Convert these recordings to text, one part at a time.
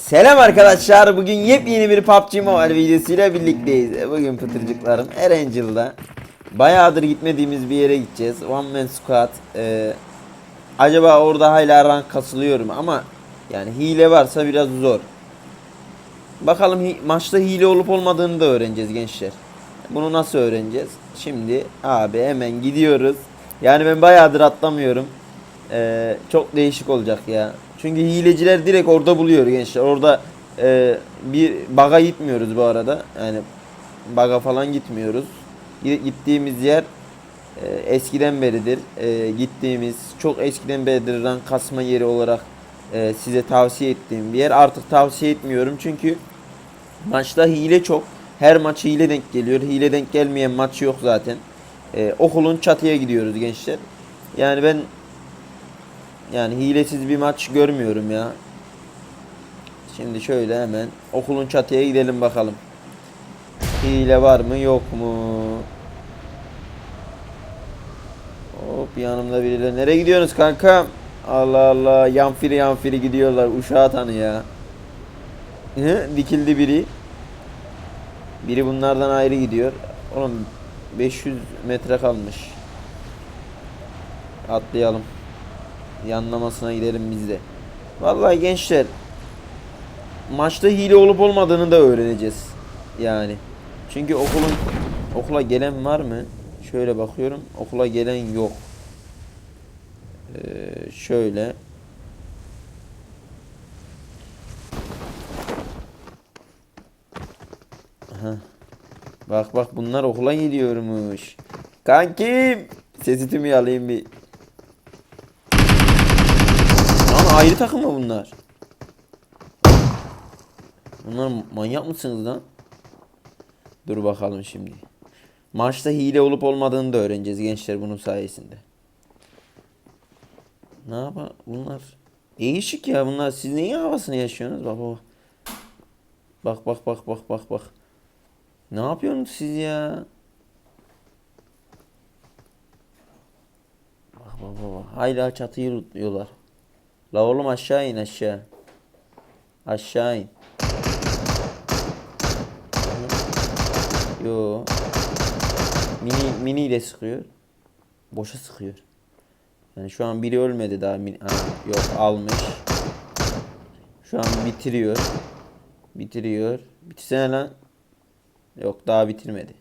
Selam arkadaşlar. Bugün yepyeni bir PUBG Mobile videosuyla birlikteyiz. Bugün pıtırcıklarım Erangel'da bayağıdır gitmediğimiz bir yere gideceğiz. One Man Squad. Ee, acaba orada hala rank kasılıyorum ama yani hile varsa biraz zor. Bakalım hi- maçta hile olup olmadığını da öğreneceğiz gençler. Bunu nasıl öğreneceğiz? Şimdi abi hemen gidiyoruz. Yani ben bayağıdır atlamıyorum. Ee, çok değişik olacak ya. Çünkü hileciler direkt orada buluyor gençler. Orada e, bir baga gitmiyoruz bu arada. Yani baga falan gitmiyoruz. Gi- Gittiğimiz yer e, eskiden beridir. E, gittiğimiz çok eskiden beridir rank kasma yeri olarak e, size tavsiye ettiğim bir yer. Artık tavsiye etmiyorum çünkü maçta hile çok. Her maç hile denk geliyor. Hile denk gelmeyen maç yok zaten. E, okulun çatıya gidiyoruz gençler. Yani ben yani hilesiz bir maç görmüyorum ya. Şimdi şöyle hemen okulun çatıya gidelim bakalım. Hile var mı yok mu? Hop yanımda birileri. Nereye gidiyorsunuz kanka? Allah Allah yanfiri yanfiri gidiyorlar. Uşağı tanı ya. Dikildi biri. Biri bunlardan ayrı gidiyor. Oğlum 500 metre kalmış. Atlayalım yanlamasına gidelim biz de. Vallahi gençler maçta hile olup olmadığını da öğreneceğiz. Yani. Çünkü okulun okula gelen var mı? Şöyle bakıyorum. Okula gelen yok. Ee, şöyle. Aha. Bak bak bunlar okula gidiyormuş. Kankim. Sesi tümü alayım bir. Lan ayrı takım mı bunlar? Bunlar manyak mısınız lan? Dur bakalım şimdi. Maçta hile olup olmadığını da öğreneceğiz gençler bunun sayesinde. Ne yapar bunlar? Değişik ya bunlar. Siz neyin havasını yaşıyorsunuz? Bak bak. Bak bak bak bak bak. Ne yapıyorsunuz siz ya? Bak bak bak. çatıyı lootluyorlar. La oğlum aşağı in aşağı. Aşağı in. Yo. Mini mini ile sıkıyor. Boşa sıkıyor. Yani şu an biri ölmedi daha. Mini, ha, yok almış. Şu an bitiriyor. Bitiriyor. Bitirsene lan. Yok daha bitirmedi.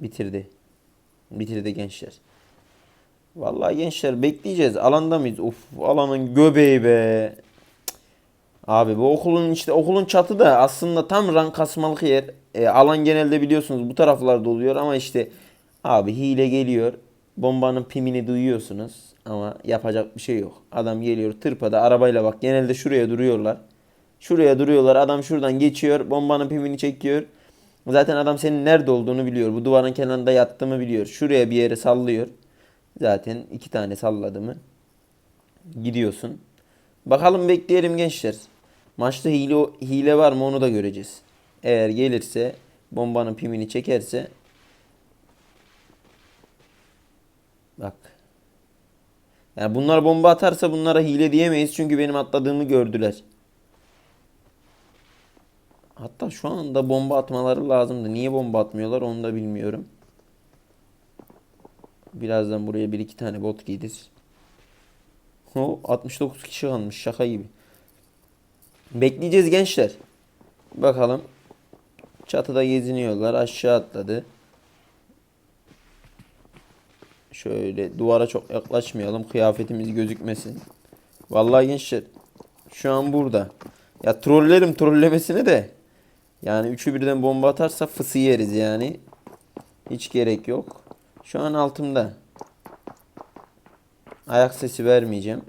Bitirdi. Bitirdi gençler. Vallahi gençler bekleyeceğiz. Alanda mıyız? Uf alanın göbeği be. Abi bu okulun işte okulun çatı da aslında tam rank kasmalık yer. E, alan genelde biliyorsunuz bu taraflarda oluyor ama işte abi hile geliyor. Bombanın pimini duyuyorsunuz ama yapacak bir şey yok. Adam geliyor tırpada arabayla bak genelde şuraya duruyorlar. Şuraya duruyorlar. Adam şuradan geçiyor. Bombanın pimini çekiyor. Zaten adam senin nerede olduğunu biliyor. Bu duvarın kenarında yattığımı biliyor. Şuraya bir yere sallıyor. Zaten iki tane salladı mı gidiyorsun. Bakalım bekleyelim gençler. Maçta hile, hile var mı onu da göreceğiz. Eğer gelirse bombanın pimini çekerse bak. Yani bunlar bomba atarsa bunlara hile diyemeyiz çünkü benim atladığımı gördüler. Hatta şu anda bomba atmaları lazımdı. Niye bomba atmıyorlar onu da bilmiyorum. Birazdan buraya bir iki tane bot gelir. O 69 kişi kalmış şaka gibi. Bekleyeceğiz gençler. Bakalım. Çatıda geziniyorlar. Aşağı atladı. Şöyle duvara çok yaklaşmayalım. Kıyafetimiz gözükmesin. Vallahi gençler. Şu an burada. Ya trollerim trollemesine de. Yani üçü birden bomba atarsa fısı yeriz yani. Hiç gerek yok. Şu an altımda. Ayak sesi vermeyeceğim.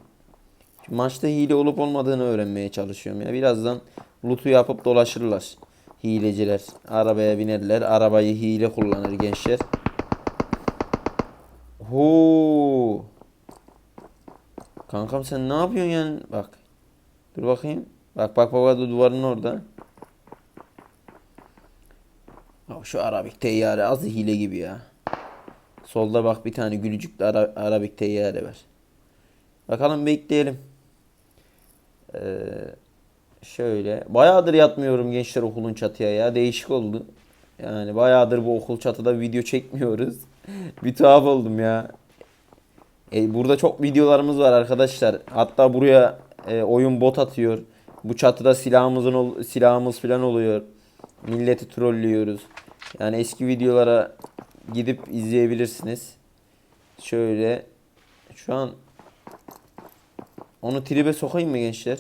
Maçta hile olup olmadığını öğrenmeye çalışıyorum ya. Birazdan loot'u yapıp dolaşırlar. Hileciler. Arabaya binerler. Arabayı hile kullanır gençler. Hoo. Kankam sen ne yapıyorsun yani? Bak. Dur bakayım. Bak bak bak duvarın orada. Şu Arabik teyyare az hile gibi ya. Solda bak bir tane gülücüklü Ara- Arabik teyyare var. Bakalım bekleyelim. Ee, şöyle. Bayağıdır yatmıyorum gençler okulun çatıya ya. Değişik oldu. Yani bayağıdır bu okul çatıda video çekmiyoruz. bir tuhaf oldum ya. E, burada çok videolarımız var arkadaşlar. Hatta buraya e, oyun bot atıyor. Bu çatıda silahımızın silahımız falan oluyor. Milleti trollüyoruz. Yani eski videolara gidip izleyebilirsiniz. Şöyle şu an onu tribe sokayım mı gençler?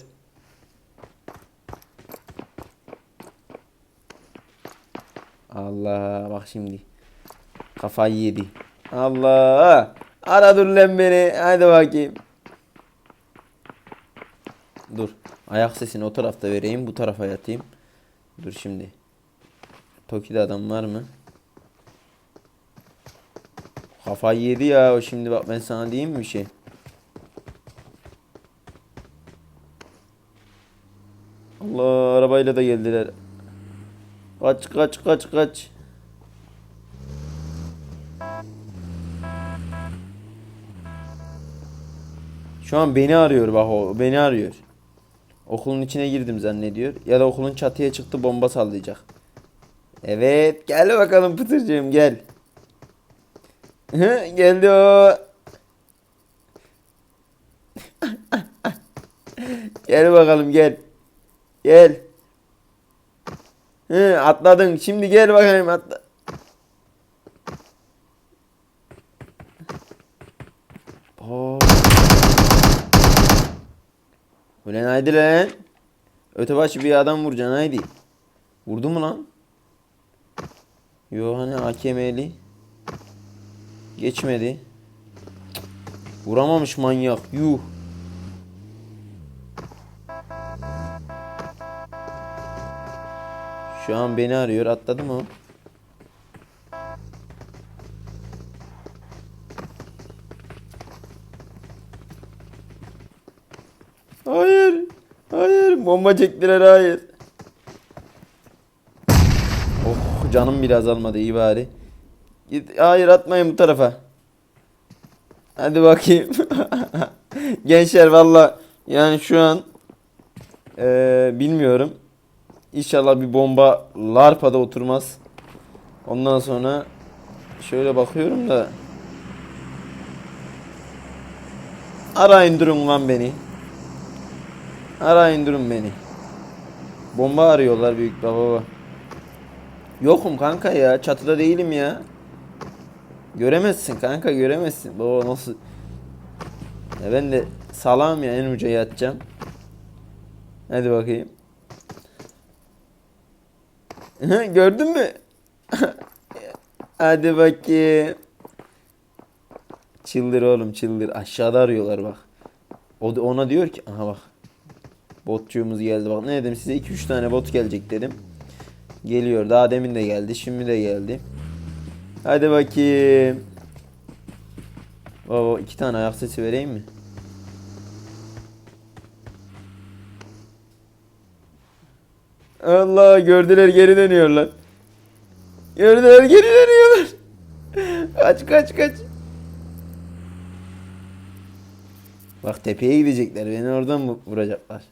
Allah bak şimdi. Kafayı yedi. Allah. Ara dur lan beni. Hadi bakayım. Dur. Ayak sesini o tarafta vereyim. Bu tarafa yatayım. Dur şimdi. Toki'de adam var mı? Kafayı yedi ya o şimdi bak ben sana diyeyim mi bir şey? Allah arabayla da geldiler. Kaç kaç kaç kaç. Şu an beni arıyor bak o beni arıyor. Okulun içine girdim zannediyor. Ya da okulun çatıya çıktı bomba sallayacak. Evet gel bakalım Pıtırcığım gel. Hı, Geldi o. gel bakalım gel. Gel. Hı, atladın. Şimdi gel bakayım atla. Oo. Ulan haydi lan. Öte başı bir adam vuracaksın haydi. Vurdu mu lan? Yo hani AKM'li. Geçmedi. Vuramamış manyak. Yuh. Şu an beni arıyor. Atladı mı? Hayır. Hayır. Bomba çektiler hayır. Oh canım biraz almadı iyi bari. Git, hayır atmayın bu tarafa. Hadi bakayım. Gençler valla yani şu an eee, bilmiyorum. İnşallah bir bomba larpada oturmaz. Ondan sonra şöyle bakıyorum da arayın durun lan beni. Arayın durun beni. Bomba arıyorlar büyük baba. Yokum kanka ya. Çatıda değilim ya. Göremezsin kanka göremezsin. Baba nasıl? Ya ben de salam ya en uca yatacağım. Hadi bakayım. Gördün mü? Hadi bakayım. Çıldır oğlum çıldır. Aşağıda arıyorlar bak. O ona diyor ki aha bak. Botçuğumuz geldi bak. Ne dedim size 2-3 tane bot gelecek dedim. Geliyor. Daha demin de geldi. Şimdi de geldi. Hadi bakayım. Baba iki tane ayak sesi vereyim mi? Allah gördüler geri dönüyorlar. Gördüler geri dönüyorlar. kaç kaç kaç. Bak tepeye gidecekler. Beni oradan vu- vuracaklar.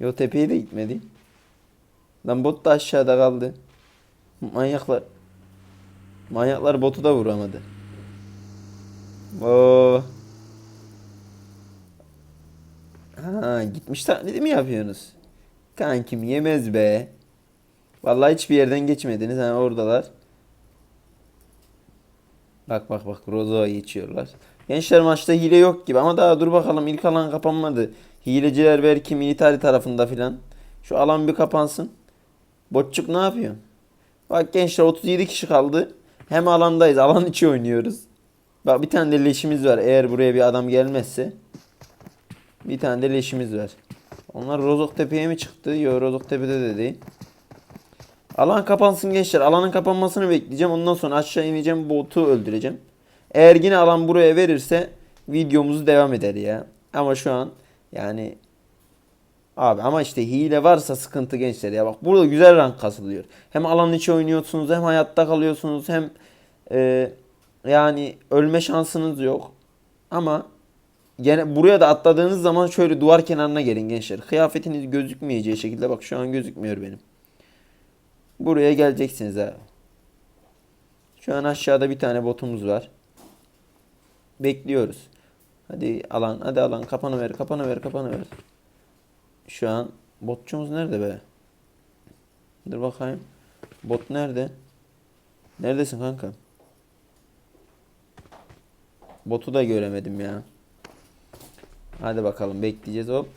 Yo tepeye de gitmedi. Lan bot da aşağıda kaldı. Manyaklar. Manyaklar botu da vuramadı. Oo. Ha gitmiş taklidi mi yapıyorsunuz? Kankim yemez be. Vallahi hiçbir yerden geçmediniz. Ha oradalar. Bak bak bak Rozo'ya geçiyorlar. Gençler maçta hile yok gibi ama daha dur bakalım ilk alan kapanmadı. Hileciler belki militari tarafında filan. Şu alan bir kapansın. Botçuk ne yapıyor? Bak gençler 37 kişi kaldı. Hem alandayız. Alan içi oynuyoruz. Bak bir tane de leşimiz var. Eğer buraya bir adam gelmezse. Bir tane de leşimiz var. Onlar Rozoktepe'ye mi çıktı? Yok Rozoktepe'de de değil. Alan kapansın gençler. Alanın kapanmasını bekleyeceğim. Ondan sonra aşağı ineceğim. Botu öldüreceğim. Eğer yine alan buraya verirse videomuzu devam eder ya. Ama şu an yani Abi ama işte hile varsa sıkıntı gençler ya. Bak burada güzel rank kasılıyor. Hem alanın içi oynuyorsunuz hem hayatta kalıyorsunuz hem e, yani ölme şansınız yok. Ama gene buraya da atladığınız zaman şöyle duvar kenarına gelin gençler. Kıyafetiniz gözükmeyeceği şekilde bak şu an gözükmüyor benim. Buraya geleceksiniz abi. Şu an aşağıda bir tane botumuz var. Bekliyoruz. Hadi alan, hadi alan. Kapanı ver, kapanı ver, kapanı ver. Şu an botçumuz nerede be? Dur bakayım. Bot nerede? Neredesin kanka? Botu da göremedim ya. Hadi bakalım bekleyeceğiz hop.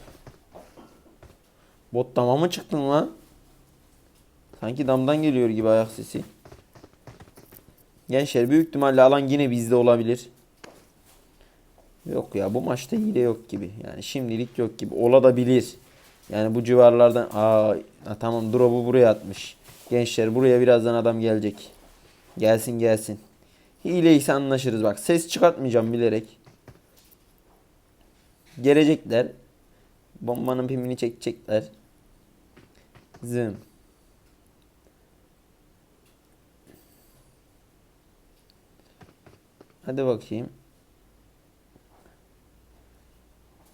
Bot dama mı çıktın lan? Sanki damdan geliyor gibi ayak sesi. Gençler büyük ihtimalle alan yine bizde olabilir. Yok ya bu maçta hile yok gibi. Yani şimdilik yok gibi. Ola da bilir. Yani bu civarlardan aa tamam drop'u buraya atmış. Gençler buraya birazdan adam gelecek. Gelsin gelsin. Hile ise anlaşırız bak. Ses çıkartmayacağım bilerek. Gelecekler. Bombanın pimini çekecekler. Zım. Hadi bakayım.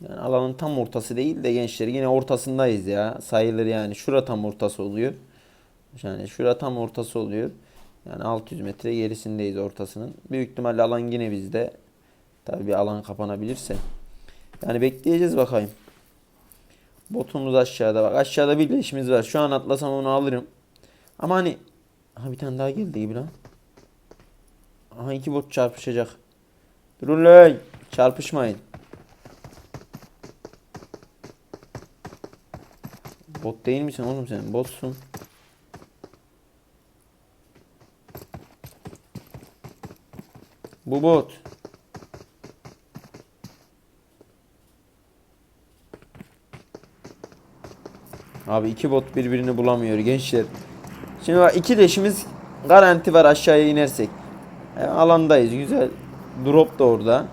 Yani alanın tam ortası değil de gençler yine ortasındayız ya. Sayılır yani. Şura tam ortası oluyor. Yani şura tam ortası oluyor. Yani 600 metre gerisindeyiz ortasının. Büyük ihtimalle alan yine bizde. Tabii bir alan kapanabilirse. Yani bekleyeceğiz bakayım. Botumuz aşağıda bak. Aşağıda bir leşimiz var. Şu an atlasam onu alırım. Ama hani Aha bir tane daha geldi gibi lan. Aha iki bot çarpışacak. Durun lan. Çarpışmayın. Bot değil misin oğlum sen? Botsun. Bu bot. Abi iki bot birbirini bulamıyor gençler. Şimdi bak iki leşimiz garanti var aşağıya inersek. E, alandayız güzel. Drop da orada.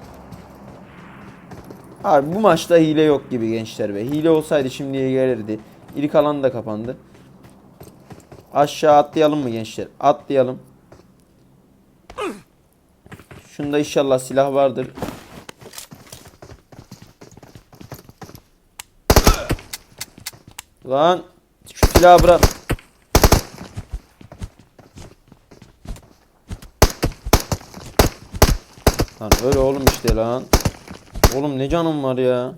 Abi bu maçta hile yok gibi gençler be. Hile olsaydı şimdiye gelirdi. İlk alan da kapandı. Aşağı atlayalım mı gençler? Atlayalım. Şunda inşallah silah vardır. Lan şu silahı bırak. Lan öyle oğlum işte lan. Oğlum ne canım var ya.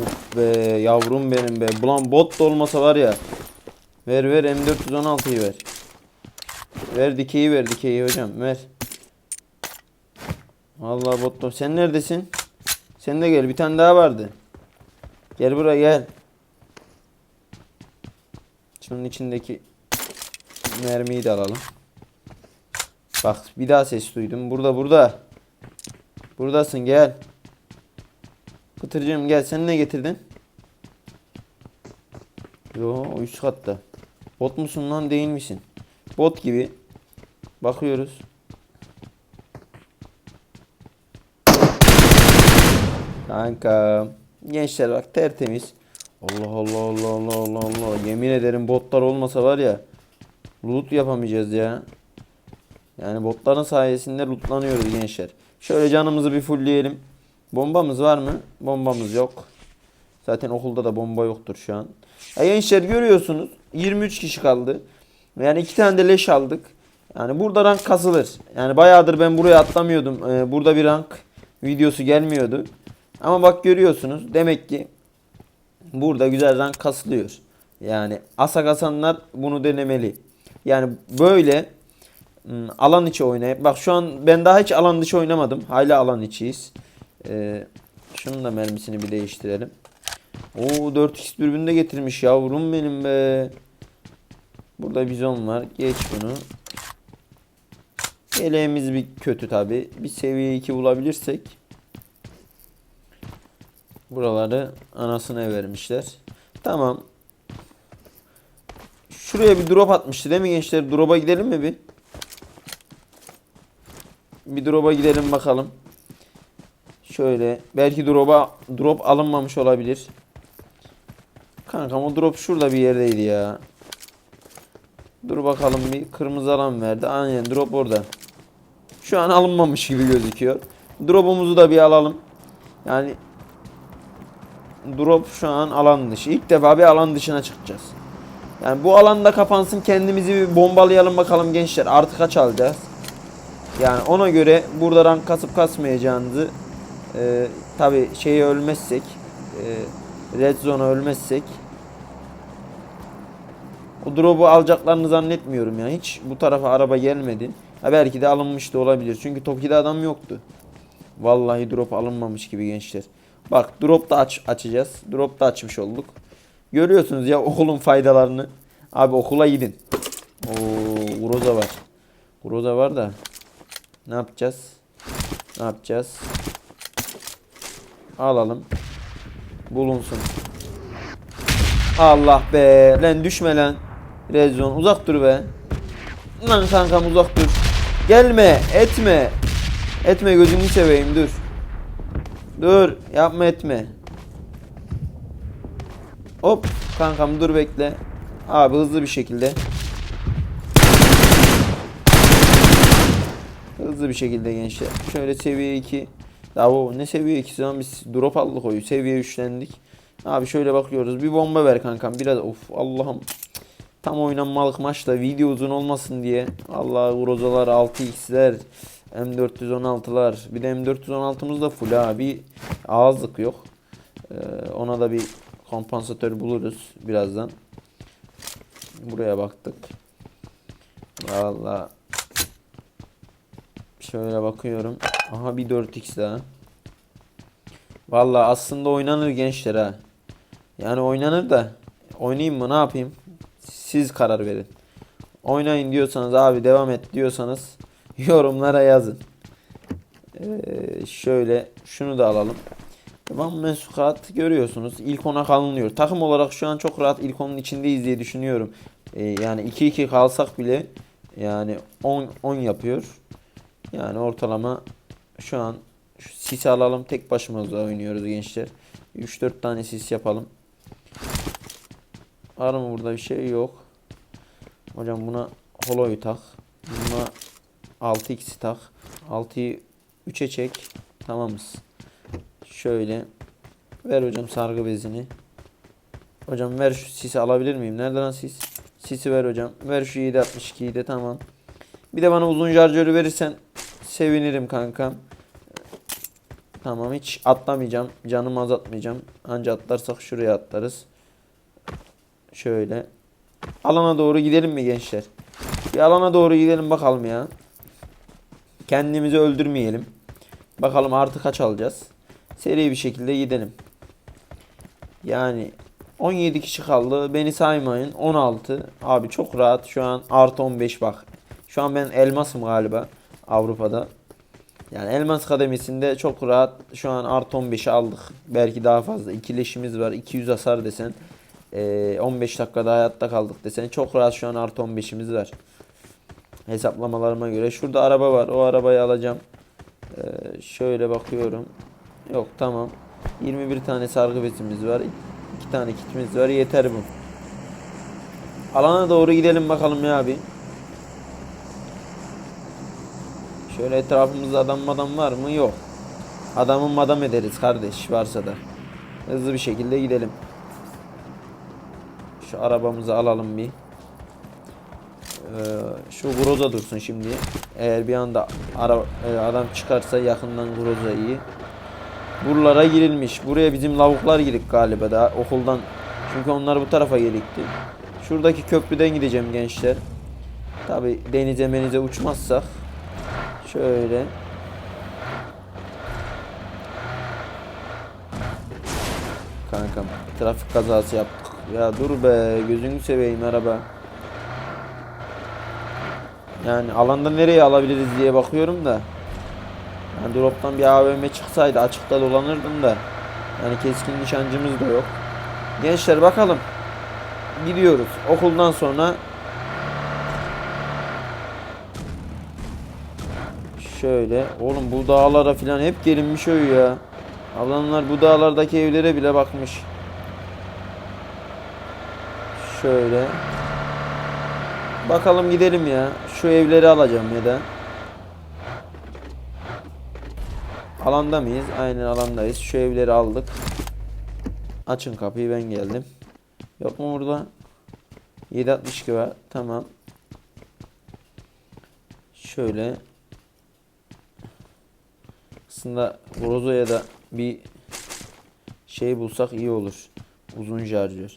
Of be yavrum benim be. Ulan bot da olmasa var ya. Ver ver M416'yı ver. Ver dikeyi ver dikeyi hocam ver. Allah bot da- Sen neredesin? Sen de gel bir tane daha vardı. Gel buraya gel. Şunun içindeki mermiyi de alalım. Bak bir daha ses duydum. Burada burada. Buradasın gel. Pıtırcığım gel sen ne getirdin? Yo o üst katta. Bot musun lan değil misin? Bot gibi. Bakıyoruz. Kanka. Gençler bak tertemiz. Allah Allah Allah Allah Allah Allah. Yemin ederim botlar olmasa var ya. Loot yapamayacağız ya. Yani botların sayesinde lootlanıyoruz gençler. Şöyle canımızı bir fullleyelim. Bombamız var mı? Bombamız yok. Zaten okulda da bomba yoktur şu an. Ya gençler görüyorsunuz. 23 kişi kaldı. Yani iki tane de leş aldık. Yani burada rank kasılır. Yani bayağıdır ben buraya atlamıyordum. Ee, burada bir rank videosu gelmiyordu. Ama bak görüyorsunuz. Demek ki burada güzel rank kasılıyor. Yani asa kasanlar bunu denemeli. Yani böyle alan içi oynayıp bak şu an ben daha hiç alan dışı oynamadım. Hala alan içiyiz. Ee, şunun da mermisini bir değiştirelim. Oo 4x dürbünü de getirmiş yavrum benim be. Burada bizon var. Geç bunu. Eleğimiz bir kötü tabi. Bir seviye 2 bulabilirsek. Buraları anasına vermişler. Tamam. Şuraya bir drop atmıştı değil mi gençler? Drop'a gidelim mi bir? Bir drop'a gidelim bakalım. Şöyle. Belki drop'a drop alınmamış olabilir. Kankam o drop şurada bir yerdeydi ya. Dur bakalım bir kırmızı alan verdi. Aynen drop orada. Şu an alınmamış gibi gözüküyor. Drop'umuzu da bir alalım. Yani drop şu an alan dışı. İlk defa bir alan dışına çıkacağız. Yani bu alanda kapansın kendimizi bir bombalayalım bakalım gençler. Artı kaç alacağız? Yani ona göre burada rank kasıp kasmayacağınızı e, tabi şeyi ölmezsek e, red zone'a ölmezsek o drop'u alacaklarını zannetmiyorum ya. Hiç bu tarafa araba gelmedi. Ha belki de alınmış da olabilir. Çünkü Toki'de adam yoktu. Vallahi drop alınmamış gibi gençler. Bak drop da aç açacağız. Drop da açmış olduk. Görüyorsunuz ya okulun faydalarını. Abi okula gidin. Oo, Groza var. Groza var da ne yapacağız? Ne yapacağız? Alalım. Bulunsun. Allah be. Lan düşme lan. Rezon uzak dur be. Lan kankam uzak dur. Gelme, etme. Etme gözünü seveyim dur. Dur, yapma etme. Hop, kankam dur bekle. Abi hızlı bir şekilde. Hızlı bir şekilde gençler. Şöyle seviye 2. Ya o ne seviye 2 zaman biz drop aldık oyu. Seviye 3'lendik. Abi şöyle bakıyoruz. Bir bomba ver kankam. Biraz of Allah'ım. Tam oynanmalık maçta video uzun olmasın diye. Allah Grozalar 6x'ler. M416'lar. Bir de M416'mız da full abi. Ağızlık yok. Ee, ona da bir kompansatör buluruz birazdan. Buraya baktık. Vallahi Şöyle bakıyorum. Aha bir 4x daha. Vallahi aslında oynanır gençler ha. Yani oynanır da oynayayım mı ne yapayım? Siz karar verin. Oynayın diyorsanız abi devam et diyorsanız yorumlara yazın. Ee, şöyle şunu da alalım. Van Mensukat görüyorsunuz. İlk ona kalınıyor. Takım olarak şu an çok rahat ilk onun içindeyiz diye düşünüyorum. Ee, yani 2-2 kalsak bile yani 10 10 yapıyor. Yani ortalama şu an şu sis alalım. Tek başımıza oynuyoruz gençler. 3-4 tane sis yapalım. Var mı burada bir şey? Yok. Hocam buna holoyu tak. Buna 6x'i tak. 6'yı 3'e çek. Tamamız. Şöyle. Ver hocam sargı bezini. Hocam ver şu sisi alabilir miyim? Nerede lan sis? Sisi ver hocam. Ver şu 762'yi de tamam. Bir de bana uzun şarjörü verirsen sevinirim kankam. Tamam hiç atlamayacağım. Canımı azaltmayacağım. Anca atlarsak şuraya atlarız. Şöyle. Alana doğru gidelim mi gençler? Bir alana doğru gidelim bakalım ya. Kendimizi öldürmeyelim. Bakalım artı kaç alacağız. Seri bir şekilde gidelim. Yani 17 kişi kaldı. Beni saymayın. 16. Abi çok rahat. Şu an artı 15 bak. Şu an ben elmasım galiba. Avrupa'da. Yani elmas kademesinde çok rahat şu an artı 15'i aldık. Belki daha fazla. İkileşimiz var. 200 hasar desen. Ee, 15 dakikada hayatta kaldık desen. Çok rahat şu an artı 15'imiz var. Hesaplamalarıma göre. Şurada araba var. O arabayı alacağım. Ee, şöyle bakıyorum. Yok tamam. 21 tane sargı bezimiz var. 2 tane kitimiz var. Yeter bu. Alana doğru gidelim bakalım ya abi. Şöyle etrafımızda adam adam var mı? Yok. Adamın madam ederiz kardeş varsa da. Hızlı bir şekilde gidelim. Şu arabamızı alalım bir. Ee, şu Groza dursun şimdi. Eğer bir anda e, adam çıkarsa yakından Groza iyi. Buralara girilmiş. Buraya bizim lavuklar girdik galiba da okuldan. Çünkü onlar bu tarafa gelikti. Şuradaki köprüden gideceğim gençler. Tabi denize menize uçmazsak. Şöyle. Kankam trafik kazası yaptık. Ya dur be gözünü seveyim araba. Yani alanda nereye alabiliriz diye bakıyorum da. Yani drop'tan bir AVM çıksaydı açıkta dolanırdım da. Yani keskin nişancımız da yok. Gençler bakalım. Gidiyoruz. Okuldan sonra Şöyle. Oğlum bu dağlara falan hep gelinmiş öyle ya. Adamlar bu dağlardaki evlere bile bakmış. Şöyle. Bakalım gidelim ya. Şu evleri alacağım ya da. Alanda mıyız? Aynen alandayız. Şu evleri aldık. Açın kapıyı ben geldim. Yok mu burada? 762 var. Tamam. Şöyle. Aslında Grozo'ya da bir şey bulsak iyi olur. Uzun şarjör.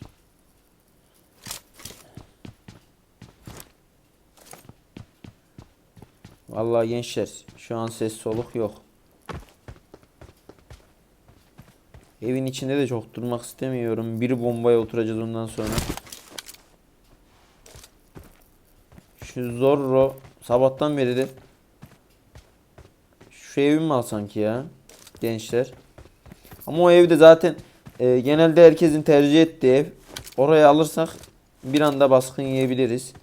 Vallahi gençler şu an ses soluk yok. Evin içinde de çok durmak istemiyorum. Bir bombaya oturacağız ondan sonra. Şu Zorro sabahtan beridir. Şu evi mi alsan ki ya? Gençler. Ama o evde zaten e, genelde herkesin tercih ettiği ev. Oraya alırsak bir anda baskın yiyebiliriz.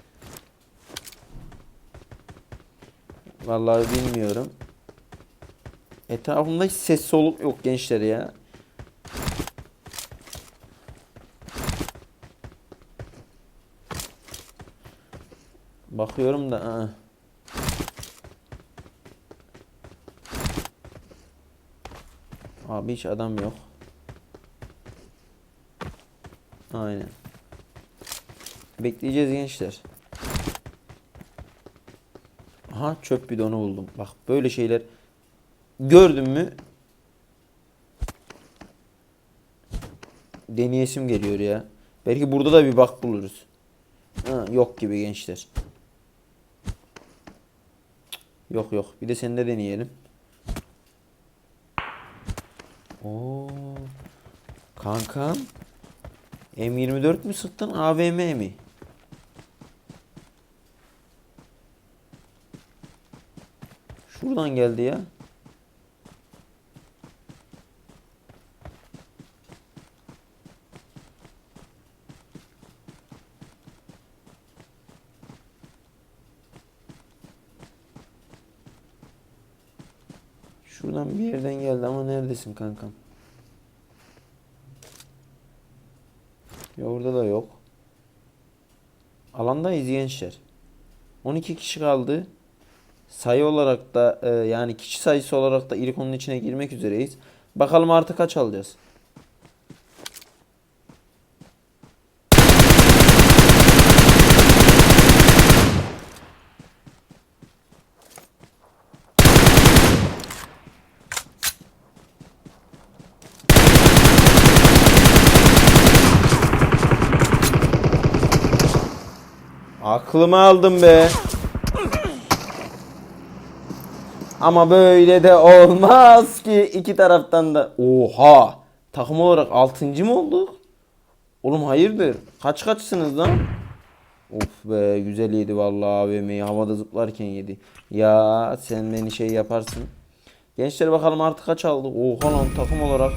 Vallahi bilmiyorum. Etrafımda hiç ses soluk yok gençler ya. Bakıyorum da aa. Abi hiç adam yok. Aynen. Bekleyeceğiz gençler. Aha çöp bidonu buldum. Bak böyle şeyler gördün mü deneyesim geliyor ya. Belki burada da bir bak buluruz. Ha, yok gibi gençler. Yok yok. Bir de seni deneyelim. Oo. Kankam. M24 mü sıktın AVM mi? Şuradan geldi ya. Şuradan bir yerden geldi ama neredesin kankam? Ya orada da yok. Alandayız gençler. 12 kişi kaldı. Sayı olarak da e, yani kişi sayısı olarak da ilk onun içine girmek üzereyiz. Bakalım artık kaç alacağız. Aklımı aldım be. Ama böyle de olmaz ki iki taraftan da. Oha! Takım olarak 6. mı olduk? Oğlum hayırdır? Kaç kaçsınız lan? Of be güzel yedi vallahi AVM'yi havada zıplarken yedi. Ya sen beni şey yaparsın. Gençler bakalım artık kaç aldık? Oha lan takım olarak.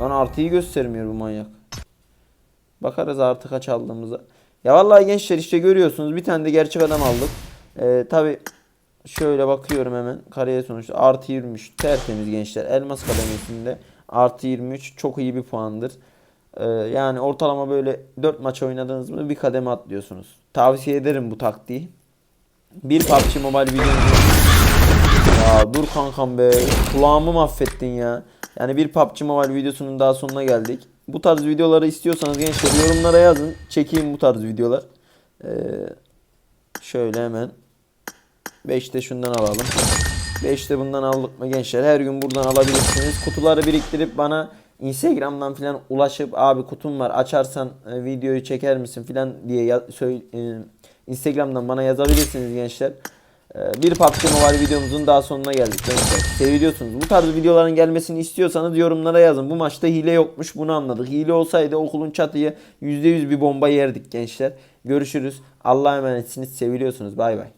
Lan artıyı göstermiyor bu manyak. Bakarız artık kaç aldığımıza. Ya vallahi gençler işte görüyorsunuz bir tane de gerçek adam aldık. Ee, Tabi şöyle bakıyorum hemen kariyer sonuçta artı 23 tertemiz gençler. Elmas kademesinde artı 23 çok iyi bir puandır. Ee, yani ortalama böyle 4 maç oynadığınız mı bir kademe atlıyorsunuz. Tavsiye ederim bu taktiği. Bir PUBG Mobile videomuzu ya dur kankam be. Kulağımı mahvettin ya. Yani bir PUBG Mobile videosunun daha sonuna geldik. Bu tarz videoları istiyorsanız gençler yorumlara yazın. Çekeyim bu tarz videolar. Ee, şöyle hemen 5 de şundan alalım. 5 de bundan aldık mı gençler? Her gün buradan alabilirsiniz. Kutuları biriktirip bana Instagram'dan falan ulaşıp abi kutum var açarsan e, videoyu çeker misin falan diye söyle, e, Instagram'dan bana yazabilirsiniz gençler. Ee, Bir PUBG Mobile videomuzun daha sonuna geldik gençler. Seviyorsunuz. Bu tarz videoların gelmesini istiyorsanız yorumlara yazın. Bu maçta hile yokmuş bunu anladık. Hile olsaydı okulun çatıya %100 bir bomba yerdik gençler. Görüşürüz. Allah'a emanetsiniz. Seviliyorsunuz. Bay bay.